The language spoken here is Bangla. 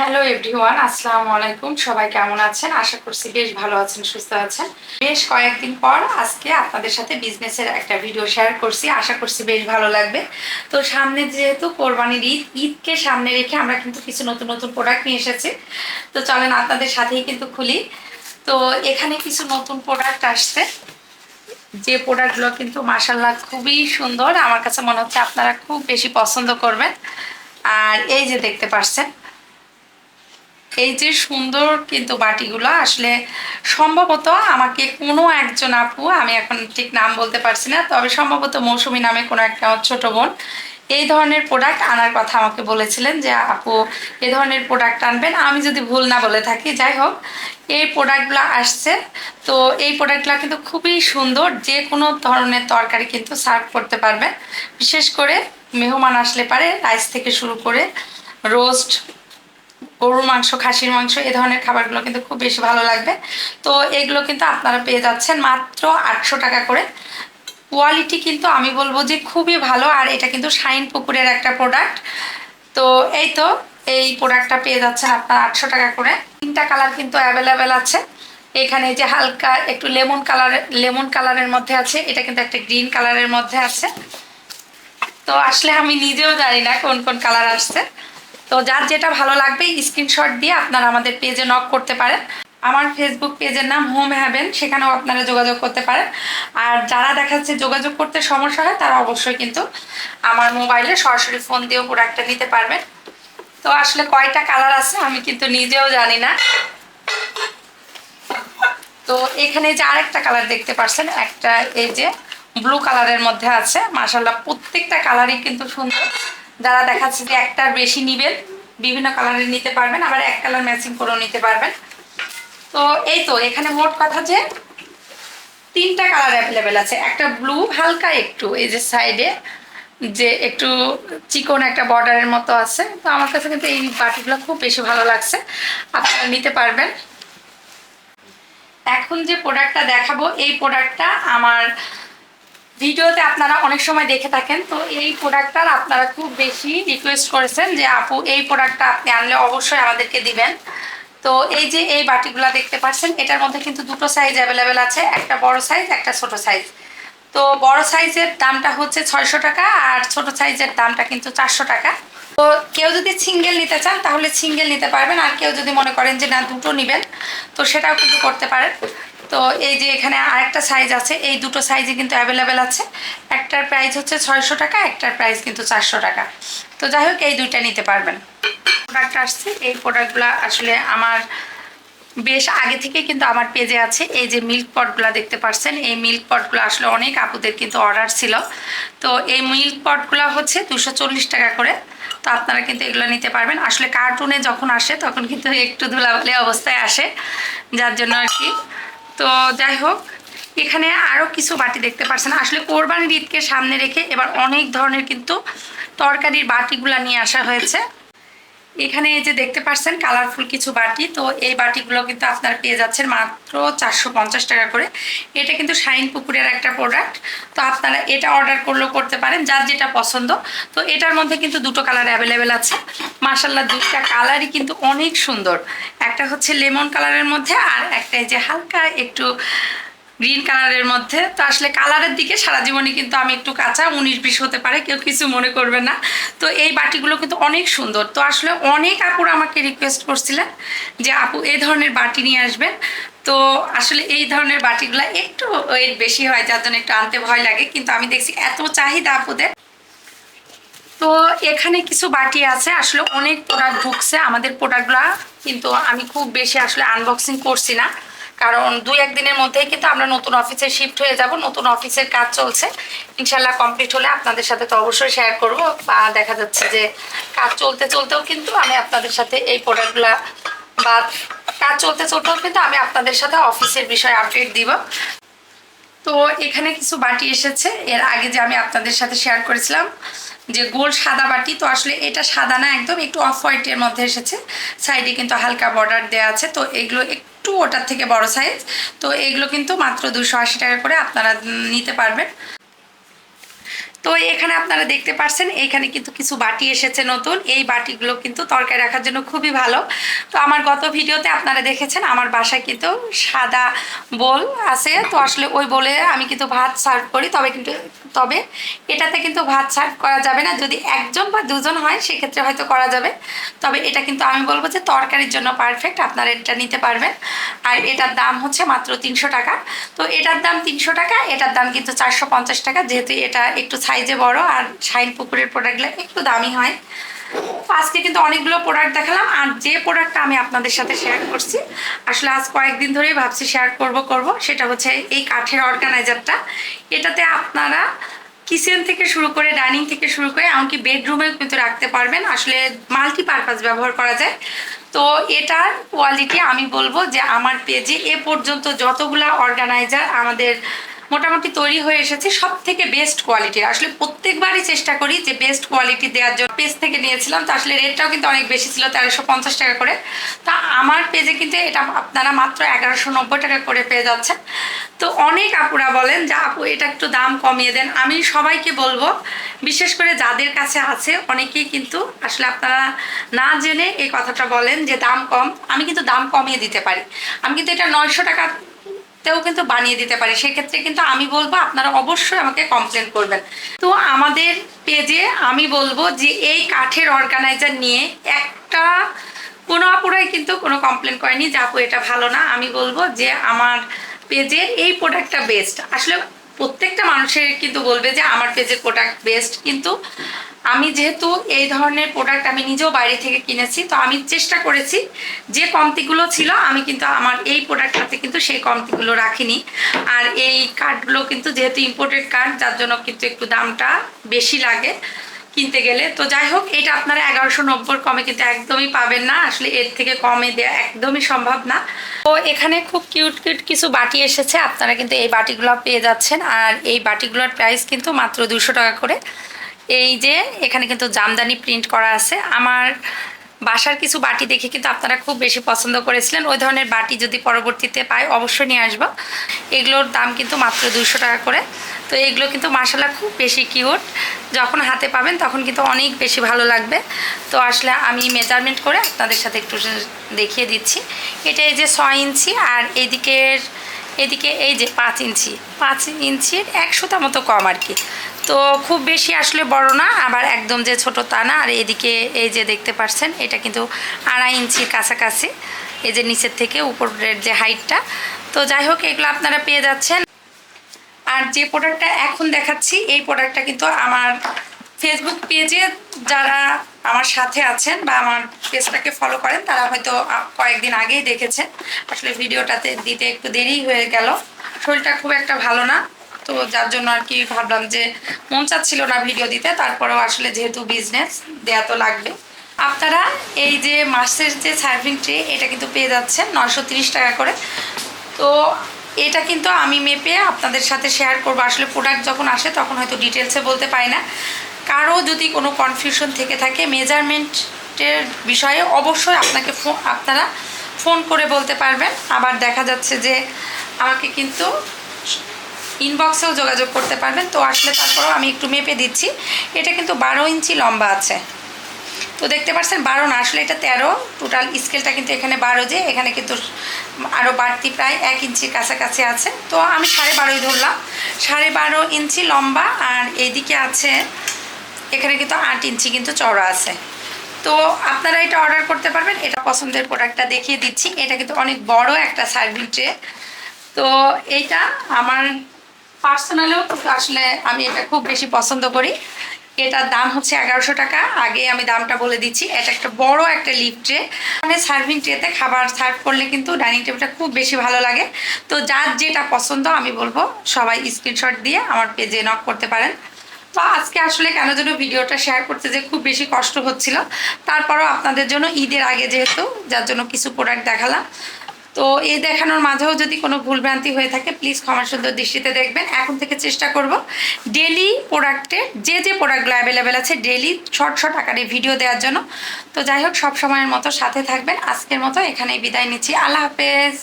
হ্যালো এভরিওয়ান আসসালামু আলাইকুম সবাই কেমন আছেন? আশা করছি বেশ ভালো আছেন, সুস্থ আছেন। বেশ কয়েকদিন পর আজকে আপনাদের সাথে বিজনেসের একটা ভিডিও শেয়ার করছি। আশা করছি বেশ ভালো লাগবে। তো সামনে যেহেতু কোরবানির ঈদ, ঈদকে সামনে রেখে আমরা কিন্তু কিছু নতুন নতুন প্রোডাক্ট নিয়ে এসেছি। তো চলেন আপনাদের সাথেই কিন্তু খুলি। তো এখানে কিছু নতুন প্রোডাক্ট আসছে। যে প্রোডাক্টগুলো কিন্তু মাসাল্লাহ খুবই সুন্দর। আমার কাছে মনে হচ্ছে আপনারা খুব বেশি পছন্দ করবেন। আর এই যে দেখতে পাচ্ছেন এই যে সুন্দর কিন্তু বাটিগুলো, আসলে সম্ভবত আমাকে কোনো একজন আপু, আমি এখন ঠিক নাম বলতে পারছি না, তবে সম্ভবত মৌসুমি নামে কোনো একটা ছোট বোন, এই ধরনের প্রোডাক্ট আনার কথা আমাকে বলেছিলেন যে, আপু, এ ধরনের প্রোডাক্ট আনবেন। আমি যদি ভুল না বলে থাকি, যাই হোক, এই প্রোডাক্টগুলো আসছে। তো এই প্রোডাক্টগুলো কিন্তু খুবই সুন্দর, যে কোনো ধরনের তরকারি কিন্তু সার্ভ করতে পারবেন। বিশেষ করে মেহমান আসলে পারে রাইস থেকে শুরু করে রোস্ট গরুর মাংস, খাসির মাংস, এ ধরনের খাবারগুলো কিন্তু খুব বেশি ভালো লাগবে। তো এগুলো কিন্তু আপনারা পেয়ে যাচ্ছেন মাত্র আটশো টাকা করে। কোয়ালিটি কিন্তু আমি বলব যে খুবই ভালো, আর এটা কিন্তু শাইন পুকুরের একটা প্রোডাক্ট। তো এই তো, এই প্রোডাক্টটা পেয়ে যাচ্ছেন আপনার আটশো টাকা করে। তিনটা কালার কিন্তু অ্যাভেলেবেল আছে। এখানে যে হালকা একটু লেমন কালার, লেমন কালারের মধ্যে আছে, এটা কিন্তু একটা গ্রিন কালারের মধ্যে আছে। তো আসলে আমি নিজেও জানি না কোন কোন কালার আসছে। তো যার যেটা ভালো লাগবে স্ক্রিনশট দিয়ে আপনারা আমাদের পেজে নক করতে পারেন। আমার ফেসবুক পেজের নাম হোম হ্যাভেন সেখানেও আপনারা যোগাযোগ করতে পারেন। আর যারা দেখাচ্ছে যোগাযোগ করতে সমস্যা হয়, তারা অবশ্যই কিন্তু আমার মোবাইলে সরাসরি ফোন দিয়েও প্রোডাক্টটা নিতে পারবেন। তো আসলে কয়টা কালার আছে আমি কিন্তু নিজেও জানি না। তো এখানে যে আরেকটা কালার দেখতে পাচ্ছেন, একটা এই যে ব্লু কালারের মধ্যে আছে। মাসাল্লাহ প্রত্যেকটা কালারই কিন্তু সুন্দর। যারা দেখাচ্ছে যে একটার বেশি নিবেন, বিভিন্ন কালারের নিতে পারবেন, আবার এক কালার ম্যাচিং করেও নিতে পারবেন। তো এই তো, এখানে মোট কথা যে তিনটা কালার অ্যাভেলেবেল আছে। একটা ব্লু হালকা একটু, এই যে সাইডে যে একটু চিকন একটা বর্ডারের মতো আছে। তো আমার কাছে কিন্তু এই বাটিগুলো খুব বেশি ভালো লাগছে। আপনারা নিতে পারবেন। এখন যে প্রোডাক্টটা দেখাবো, এই প্রোডাক্টটা আমার ভিডিওতে আপনারা অনেক সময় দেখে থাকেন, তো এই প্রোডাক্টটার আপনারা খুব বেশি রিকোয়েস্ট করেছেন যে, আপু, এই প্রোডাক্টটা আপনি আনলে অবশ্যই আমাদেরকে দিবেন। তো এই যে এই বাটিগুলো দেখতে পাচ্ছেন, এটার মধ্যে কিন্তু দুটো সাইজ অ্যাভেলেবেল আছে, একটা বড় সাইজ একটা ছোট সাইজ তো বড় সাইজের দামটা হচ্ছে ছয়শো টাকা, আর ছোট সাইজের দামটা কিন্তু চারশো টাকা। তো কেউ যদি সিঙ্গেল নিতে চান, তাহলে সিঙ্গেল নিতে পারবেন, আর কেউ যদি মনে করেন যে, না, দুটো নেবেন, তো সেটাও কিন্তু করতে পারেন। তো এই যে এখানে আরেকটা সাইজ আছে, এই দুটো সাইজে কিন্তু অ্যাভেলেবেল আছে। একটার প্রাইস হচ্ছে ছয়শো টাকা, একটার প্রাইস কিন্তু চারশো টাকা। তো যাই হোক, এই দুইটা নিতে পারবেন। প্রোডাক্ট আসছে, এই প্রোডাক্টগুলো আসলে আমার বেশ আগে থেকে কিন্তু আমার পেজে আছে। এই যে মিল্ক পটগুলো দেখতে পাচ্ছেন এই মিল্ক পটগুলো আসলে অনেক আপুদের কিন্তু অর্ডার ছিল। তো এই মিল্ক পটগুলো হচ্ছে দুশো টাকা করে। তো আপনারা কিন্তু এগুলো নিতে পারবেন। আসলে কার্টুনে যখন আসে, তখন কিন্তু একটু ধুলাবালি অবস্থায় আসে। যার জন্য আর কি তো যাই হোক, এখানে আরও কিছু বাটি দেখতে পাচ্ছেন আসলে কোরবানির ঈদকে সামনে রেখে এবার অনেক ধরনের কিন্তু তরকারির বাটিগুলো নিয়ে আসা হয়েছে। এখানে যে দেখতে পাচ্ছেন কালারফুল কিছু বাটি, তো এই বাটিগুলো কিন্তু আপনারা পেয়ে যাচ্ছেন মাত্র চারশো পঞ্চাশ টাকা করে। এটা কিন্তু শাইন পুকুরের একটা প্রোডাক্ট তো আপনারা এটা অর্ডার করলেও করতে পারেন, যার যেটা পছন্দ। তো এটার মধ্যে কিন্তু দুটো কালার অ্যাভেলেবেল আছে। মার্শাল্লাহ দুটা কালারই কিন্তু অনেক সুন্দর। একটা হচ্ছে লেমন কালারের মধ্যে, আর একটা এই যে হালকা একটু গ্রিন কালারের মধ্যে। তো আসলে কালারের দিকে সারা জীবনে কিন্তু আমি একটু কাঁচা, উনিশ বিশ হতে পারে, কেউ কিছু মনে করবে না। তো এই বাটিগুলো কিন্তু অনেক সুন্দর। তো আসলে অনেক আপুরা আমাকে রিকোয়েস্ট করছিলেন যে, আপু এই ধরনের বাটি নিয়ে আসবেন। তো আসলে এই ধরনের বাটিগুলো একটু ওয়েট বেশি হয়, যার জন্য একটু আনতে ভয় লাগে। কিন্তু আমি দেখছি এত চাহিদা আপুদের। তো এখানে কিছু বাটি আছে। আসলে অনেক প্রোডাক্ট ঢুকছে। আমাদের প্রোডাক্টগুলো কিন্তু আমি খুব বেশি আসলে আনবক্সিং করছি না। কারণ দুই একদিনের মধ্যেই কিন্তু আমরা নতুন অফিসে শিফট হয়ে যাব, নতুন অফিসের কাজ চলছে। ইনশাল্লাহ কমপ্লিট হলে আপনাদের সাথে তো অবশ্যই শেয়ার করব। বা দেখা যাচ্ছে যে কাজ চলতে চলতেও কিন্তু আমি আপনাদের সাথে এই প্রোডাক্টগুলা বা কাজ চলতে চলতেও কিন্তু আমি আপনাদের সাথে অফিসের বিষয়ে আপডেট দিব। তো এখানে কিছু বাটি এসেছে। এর আগে যে আমি আপনাদের সাথে শেয়ার করেছিলাম যে গোল সাদা বাটি, তো আসলে এটা সাদা না, একদম একটু অফ হোয়াইটের মধ্যে এসেছে। সাইডে কিন্তু হালকা বর্ডার দেওয়া আছে, তো এগুলো একটু ওটার থেকে বড় সাইজ তো এগুলো কিন্তু মাত্র দুশো আশি টাকা করে আপনারা নিতে পারবেন। তো এখানে আপনারা দেখতে পাচ্ছেন এখানে কিন্তু কিছু বাটি এসেছে নতুন। এই বাটিগুলো কিন্তু তরকারি রাখার জন্য খুবই ভালো। তো আমার গত ভিডিওতে আপনারা দেখেছেন, আমার বাসায় কিন্তু সাদা বোল আছে। তো আসলে ওই বলে আমি কিন্তু ভাত সার্ভ করি, তবে কিন্তু, তবে এটাতে কিন্তু ভাত সার্ভ করা যাবে না। যদি একজন বা দুজন হয়, সেক্ষেত্রে হয়তো করা যাবে। তবে এটা কিন্তু আমি বলব যে তরকারির জন্য পারফেক্ট আপনারা এটা নিতে পারবেন। আর এটার দাম হচ্ছে মাত্র তিনশো টাকা। তো এটার দাম তিনশো টাকা, এটার দাম কিন্তু চারশো পঞ্চাশ টাকা, যেহেতু এটা একটু সাইজে বড় আর শাইন পুকুরের প্রোডাক্টগুলো একটু দামি হয়। আজকে কিন্তু অনেকগুলো প্রোডাক্ট দেখালাম আর যে প্রোডাক্টটা আমি আপনাদের সাথে শেয়ার করছি, আসলে আজ কয়েকদিন ধরেই ভাবছি শেয়ার করব করব, সেটা হচ্ছে এই কাঠের অর্গানাইজারটা এটাতে আপনারা কিচেন থেকে শুরু করে ডাইনিং থেকে শুরু করে এমনকি বেডরুমেও কিন্তু রাখতে পারবেন, আসলে মাল্টিপারপাস ব্যবহার করা যায়। তো এটার কোয়ালিটি আমি বলব যে আমার পেজে এ পর্যন্ত যতগুলা অর্গানাইজার আমাদের মোটামুটি তৈরি হয়ে এসেছে সব থেকে বেস্ট কোয়ালিটির আসলে প্রত্যেকবারই চেষ্টা করি যে বেস্ট কোয়ালিটি দেওয়ার জন্য। পেজ থেকে নিয়েছিলাম, তো আসলে রেটটাও কিন্তু অনেক বেশি ছিল, তেরোশো পঞ্চাশ টাকা করে। তা আমার পেজে কিন্তু এটা আপনারা মাত্র এগারোশো নব্বই টাকা করে পেয়ে যাচ্ছেন। তো অনেক আপুরা বলেন যে, আপু, এটা একটু দাম কমিয়ে দেন। আমি সবাইকে বলব, বিশেষ করে যাদের কাছে আছে, অনেকেই কিন্তু আসলে আপনারা না জেনে এই কথাটা বলেন যে দাম কম। আমি কিন্তু দাম কমিয়ে দিতে পারি। আমি কিন্তু এটা নয়শো টাকা তেও কিন্তু বানিয়ে দিতে পারি। সেক্ষেত্রে কিন্তু আমি বলব, আপনারা অবশ্যই আমাকে কমপ্লেন করবেন। তো আমাদের পেজে আমি বলব যে, এই কাঠের অর্গানাইজার নিয়ে একটা কোনো আপুরাই কিন্তু কোনো কমপ্লেন করেনি যে, আপু, এটা ভালো না। আমি বলব যে, আমার পেজের এই প্রোডাক্টটা বেস্ট আসলে প্রত্যেকটা মানুষের কিন্তু বলবে যে, আমার পেজের প্রোডাক্ট বেস্ট কিন্তু আমি যেহেতু এই ধরনের প্রোডাক্ট আমি নিজেও বাইরে থেকে কিনেছি, তো আমি চেষ্টা করেছি যে কমতিগুলো ছিল, আমি কিন্তু আমার এই প্রোডাক্টটাতে কিন্তু সেই কমতিগুলো রাখিনি। আর এই কার্ডগুলো কিন্তু যেহেতু ইম্পোর্টেড কার্ড যার জন্য কিন্তু একটু দামটা বেশি লাগে কিনতে গেলে। তো যাই হোক, এটা আপনারা এগারোশো নব্বই কমে কিন্তু একদমই পাবেন না। আসলে এর থেকে কমে দেওয়া একদমই সম্ভব না। তো এখানে খুব কিউট কিউট কিছু বাটি এসেছে, আপনারা কিন্তু এই বাটিগুলো পেয়ে যাচ্ছেন। আর এই বাটিগুলোর প্রাইস কিন্তু মাত্র দুশো টাকা করে। এই যে, এখানে কিন্তু জামদানি প্রিন্ট করা আছে। আমার বাসার কিছু বাটি দেখে কিন্তু আপনারা খুব বেশি পছন্দ করেছিলেন। ওই ধরনের বাটি যদি পরবর্তীতে পাই, অবশ্যই নিয়ে আসব। এগুলোর দাম কিন্তু মাত্র দুশো টাকা করে। তো এগুলো কিন্তু মশলা খুব বেশি কিউট যখন হাতে পাবেন তখন কিন্তু অনেক বেশি ভালো লাগবে। তো আসলে আমি মেজারমেন্ট করে আপনাদের সাথে একটু দেখিয়ে দিচ্ছি। এটা এই যে ছয় ইঞ্চি আর এদিকের, এদিকে এই যে পাঁচ ইঞ্চি। পাঁচ ইঞ্চির একশোটা মতো কম আর কি। তো খুব বেশি আসলে বড় না, আবার একদম যে ছোট তা না, আর এদিকে এই যে দেখতে পাচ্ছেন এটা কিন্তু আড়াই ইঞ্চির কাছাকাছি, এই যে নিচের থেকে উপরের যে হাইটটা। তো যাই হোক, এগুলো আপনারা পেয়ে যাচ্ছেন। আর যে প্রোডাক্টটা এখন দেখাচ্ছি, এই প্রোডাক্টটা কিন্তু আমার ফেসবুক পেজে যারা আমার সাথে আছেন বা আমার পেজটাকে ফলো করেন, তারা হয়তো কয়েকদিন আগেই দেখেছেন। আসলে ভিডিওটাতে দিতে একটু দেরি হয়ে গেল। শরীরটা খুব একটা ভালো না। তো যার জন্য আর কি ভাবলাম যে মন চাচ্ছিল না ভিডিও দিতে, তারপরেও আসলে যেহেতু বিজনেস দেয়া তো লাগবে। আপনারা এই যে মাসের যে সার্ভিং ট্রে এটা কিন্তু পেয়ে যাচ্ছেন নশো টাকা করে। তো এটা কিন্তু আমি মেপে আপনাদের সাথে শেয়ার করব। আসলে প্রোডাক্ট যখন আসে, তখন হয়তো ডিটেলসে বলতে পারি না। কারও যদি কোনো কনফিউশন থেকে থাকে মেজারমেন্টের বিষয়ে অবশ্যই আপনাকে আপনারা ফোন করে বলতে পারবেন। আবার দেখা যাচ্ছে যে আমাকে কিন্তু ইনবক্সেও যোগাযোগ করতে পারবেন। তো আসলে তারপরেও আমি একটু মেপে দিচ্ছি। এটা কিন্তু বারো ইঞ্চি লম্বা আছে। তো দেখতে পাচ্ছেন, বারো না, আসলে এটা তেরো। টোটাল স্কেলটা কিন্তু এখানে বারো যে, এখানে কিন্তু আরও বাড়তি প্রায় এক ইঞ্চির কাছাকাছি আছে। তো আমি সাড়ে বারোই ধরলাম। সাড়ে বারো ইঞ্চি লম্বা আর এইদিকে আছে, এখানে কিন্তু আট ইঞ্চি কিন্তু চড়া আছে। তো আপনারা এটা অর্ডার করতে পারবেন। এটা পছন্দের প্রোডাক্টটা দেখিয়ে দিচ্ছি। এটা কিন্তু অনেক বড় একটা সার্ভিং ট্রে। তো এইটা আমার পার্সোনালেও আসলে আমি এটা খুব বেশি পছন্দ করি। এটার দাম হচ্ছে এগারোশো টাকা। আগে আমি দামটা বলে দিচ্ছি, এটা একটা বড় একটা লিপ ট্রে মানে সার্ভিং ট্রেতে খাবার সার্ভ করলে কিন্তু ডাইনিং টেবিলটা খুব বেশি ভালো লাগে। তো যার যেটা পছন্দ আমি বলব, সবাই স্ক্রিনশট দিয়ে আমার পেজে নক করতে পারেন। তো আজকে আসলে কেন যেন ভিডিওটা শেয়ার করতে যে খুব বেশি কষ্ট হচ্ছিল, তারপরও আপনাদের জন্য ঈদের আগে যেহেতু, যার জন্য কিছু প্রোডাক্ট দেখালাম। তো এই দেখানোর মাঝেও যদি কোনো ভুলভ্রান্তি হয়ে থাকে প্লিজ ক্ষমা সুন্দর দৃষ্টিতে দেখবেন। এখন থেকে চেষ্টা করব ডেলি প্রোডাক্টে যে যে প্রোডাক্টগুলো অ্যাভেলেবেল আছে ডেলি শর্ট শর্ট আকারে ভিডিও দেওয়ার জন্য। তো যাই হোক, সব সময়ের মতো সাথে থাকবেন। আজকের মতো এখানেই বিদায় নিচ্ছি। আল্লাহ হাফেজ।